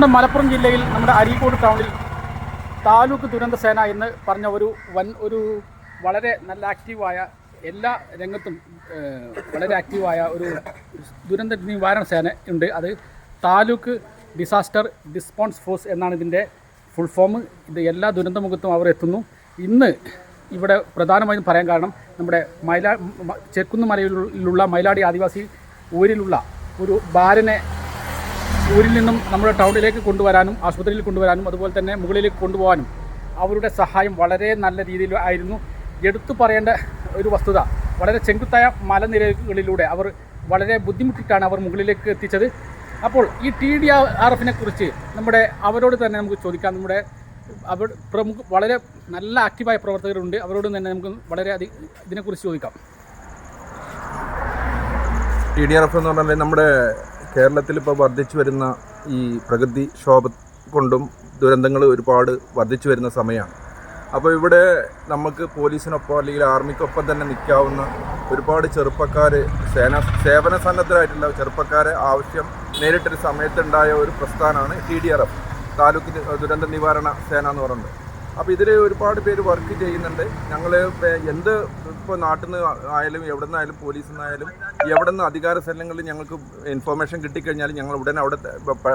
നമ്മുടെ മലപ്പുറം ജില്ലയിൽ നമ്മുടെ അരീക്കോട് ടൗണിൽ താലൂക്ക് ദുരന്ത സേന എന്ന് പറഞ്ഞ ഒരു വൻ ഒരു വളരെ നല്ല ആക്റ്റീവായ എല്ലാ രംഗത്തും വളരെ ആക്റ്റീവായ ഒരു ദുരന്ത നിവാരണ സേന ഉണ്ട്. അത് താലൂക്ക് ഡിസാസ്റ്റർ ഡിസ്പോൺസ് ഫോഴ്സ് എന്നാണ് ഇതിന്റെ ഫുൾ ഫോം. ഇത് എല്ലാ ദുരന്തമുഖത്തും അവർ എത്തുന്നു. ഇന്ന് ഇവിടെ പ്രധാനമായും പറയാൻ കാരണം നമ്മുടെ മൈലാ ചെക്കുന്നുമലയിലുള്ള ചെക്കുന്ന് മലയിലുള്ള മൈലാടി ആദിവാസി ഊരിലുള്ള ഒരു ബാലനെ ഊരിൽ നിന്നും നമ്മുടെ ടൗണിലേക്ക് കൊണ്ടുവരാനും ആശുപത്രിയിൽ കൊണ്ടുവരാനും അതുപോലെ തന്നെ മുകളിലേക്ക് കൊണ്ടുപോകാനും അവരുടെ സഹായം വളരെ നല്ല രീതിയിൽ ആയിരുന്നു. എടുത്തു പറയേണ്ട ഒരു വസ്തുത വളരെ ചെങ്കുത്തായ മലനിരകളിലൂടെ അവർ വളരെ ബുദ്ധിമുട്ടിട്ടാണ് അവർ മുകളിലേക്ക് എത്തിച്ചത്. അപ്പോൾ ഈ ടി ഡി ആർ എഫിനെ കുറിച്ച് നമ്മുടെ അവരോട് തന്നെ നമുക്ക് ചോദിക്കാം. നമ്മുടെ അവർ പ്രമുഖ വളരെ നല്ല ആക്റ്റീവായ പ്രവർത്തകരുണ്ട്. അവരോട് തന്നെ നമുക്ക് വളരെ അധികം ഇതിനെക്കുറിച്ച് ചോദിക്കാം. ടി ഡി ആർ എഫ് എന്ന് പറഞ്ഞാൽ നമ്മുടെ കേരളത്തിൽ ഇപ്പോൾ വർദ്ധിച്ചു വരുന്ന ഈ പ്രകൃതി ക്ഷോഭ കൊണ്ടും ദുരന്തങ്ങൾ ഒരുപാട് വർദ്ധിച്ചു വരുന്ന സമയമാണ്. അപ്പോൾ ഇവിടെ നമുക്ക് പോലീസിനൊപ്പം അല്ലെങ്കിൽ ആർമിക്കൊപ്പം തന്നെ നിൽക്കാവുന്ന ഒരുപാട് ചെറുപ്പക്കാർ സേന സേവന സന്നദ്ധരായിട്ടുള്ള ചെറുപ്പക്കാരെ ആവശ്യം നേരിട്ടൊരു സമയത്തുണ്ടായ ഒരു പ്രസ്ഥാനമാണ് T D R F taluk ദുരന്ത നിവാരണ സേന എന്ന് പറയുന്നത്. അപ്പോൾ ഇതിൽ ഒരുപാട് പേര് വർക്ക് ചെയ്യുന്നുണ്ട്. ഞങ്ങൾ എന്ത് ഇപ്പോൾ നാട്ടിൽ നിന്ന് ആയാലും എവിടെ നിന്നായാലും പോലീസിൽ നിന്നായാലും എവിടെ നിന്ന് അധികാര സ്ഥലങ്ങളിൽ ഞങ്ങൾക്ക് ഇൻഫർമേഷൻ കിട്ടിക്കഴിഞ്ഞാൽ ഞങ്ങൾ ഉടനെ അവിടെ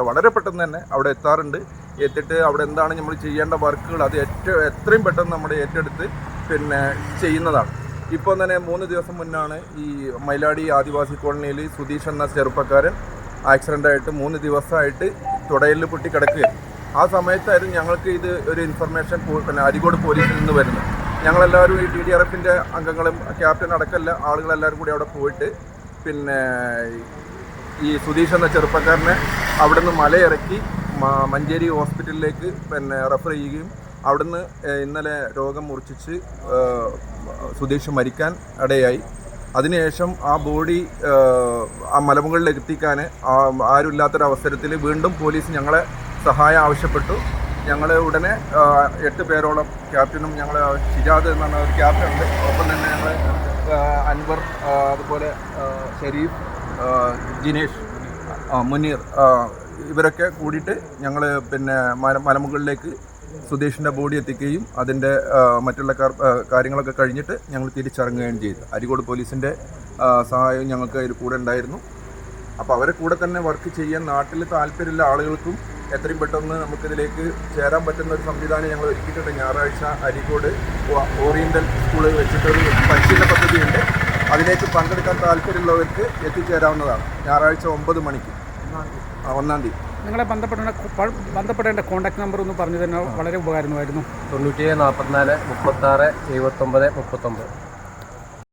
വളരെ പെട്ടെന്ന് തന്നെ അവിടെ എത്താറുണ്ട്. എത്തിയിട്ട് അവിടെ എന്താണ് നമ്മൾ ചെയ്യേണ്ട വർക്കുകൾ അത് ഏറ്റവും എത്രയും പെട്ടെന്ന് നമ്മുടെ ഏറ്റെടുത്ത് പിന്നെ ചെയ്യുന്നതാണ്. ഇപ്പോൾ തന്നെ മൂന്ന് ദിവസം മുന്നാണ് ഈ മൈലാടി ആദിവാസി കോളനിയിൽ സുധീഷ് എന്ന ചെറുപ്പക്കാരൻ ആക്സിഡന്റ് ആയിട്ട് മൂന്ന് ദിവസമായിട്ട് തുടയിൽ പൊട്ടി കിടക്കുകയായിരുന്നു ആ സമയത്തായിരുന്നു ഞങ്ങൾക്ക് ഇത് ഒരു ഇൻഫർമേഷൻ പിന്നെ അരികോട് പോലീസിൽ നിന്ന് വരുന്നത്. ഞങ്ങളെല്ലാവരും ഈ ടി ഡി ആർ എഫിന്റെ അംഗങ്ങളും ക്യാപ്റ്റൻ അടക്കമല്ല ആളുകളെല്ലാവരും കൂടി അവിടെ പോയിട്ട് പിന്നെ ഈ സുധീഷ് എന്ന ചെറുപ്പക്കാരനെ അവിടെ നിന്ന് മലയിറക്കി മഞ്ചേരി ഹോസ്പിറ്റലിലേക്ക് പിന്നെ റെഫർ ചെയ്യുകയും അവിടുന്ന് ഇന്നലെ രോഗം മുറിച്ചിച്ച് സുധീഷ് മരിക്കാൻ ഇടയായി. അതിനുശേഷം ആ ബോഡി ആ മലമുകളിൽ എത്തിക്കാൻ ആരുമില്ലാത്തൊരവസരത്തിൽ വീണ്ടും പോലീസ് ഞങ്ങളെ സഹായം ആവശ്യപ്പെട്ടു. ഞങ്ങൾ ഉടനെ എട്ട് പേരോളം ക്യാപ്റ്റനും ഞങ്ങൾ ഷിജാദ് എന്നാണ് ഒരു ക്യാപ്റ്റൻ ഉണ്ട്. ഒപ്പം തന്നെ ഞങ്ങൾ അൻവർ അതുപോലെ ഷരീഫ് ജിനേഷ് മുനീർ ഇവരൊക്കെ കൂടിയിട്ട് ഞങ്ങൾ പിന്നെ മല മലമുകളിലേക്ക് സുധീഷിന്റെ ബോഡി എത്തിക്കുകയും അതിന്റെ മറ്റുള്ള കാര്യങ്ങളൊക്കെ കഴിഞ്ഞിട്ട് ഞങ്ങൾ തിരിച്ചിറങ്ങുകയും ചെയ്തു. അരികോട് പോലീസിന്റെ സഹായം ഞങ്ങൾക്ക് അതിൽ കൂടെ ഉണ്ടായിരുന്നു. അപ്പോൾ അവരെ കൂടെ തന്നെ വർക്ക് ചെയ്യാൻ നാട്ടിൽ താല്പര്യമുള്ള ആളുകൾക്കും എത്രയും പെട്ടെന്ന് നമുക്കിതിലേക്ക് ചേരാൻ പറ്റുന്ന ഒരു സംവിധാനം ഞങ്ങൾ ഒരുക്കിയിട്ടുണ്ട്. ഞായറാഴ്ച അരിക്കോട് ഓറിയന്റൽ സ്കൂളിൽ വെച്ചിട്ടൊരു പരിശീലന പദ്ധതിയുണ്ട്. അതിലേക്ക് പങ്കെടുക്കാൻ താല്പര്യമുള്ളവർക്ക് എത്തിച്ചേരാവുന്നതാണ്. ഞായറാഴ്ച ഒമ്പത് മണിക്ക്. ആ, ഒന്നാം തീയതി. നിങ്ങളെ ബന്ധപ്പെടേണ്ട ബന്ധപ്പെടേണ്ട കോൺടാക്ട് നമ്പർ ഒന്ന് പറഞ്ഞു തന്നെ വളരെ ഉപകാരമായിരുന്നു. തൊണ്ണൂറ്റിയേഴ് നാൽപ്പത്തിനാല് മുപ്പത്താറ് എഴുപത്തൊമ്പത് മുപ്പത്തൊമ്പത്.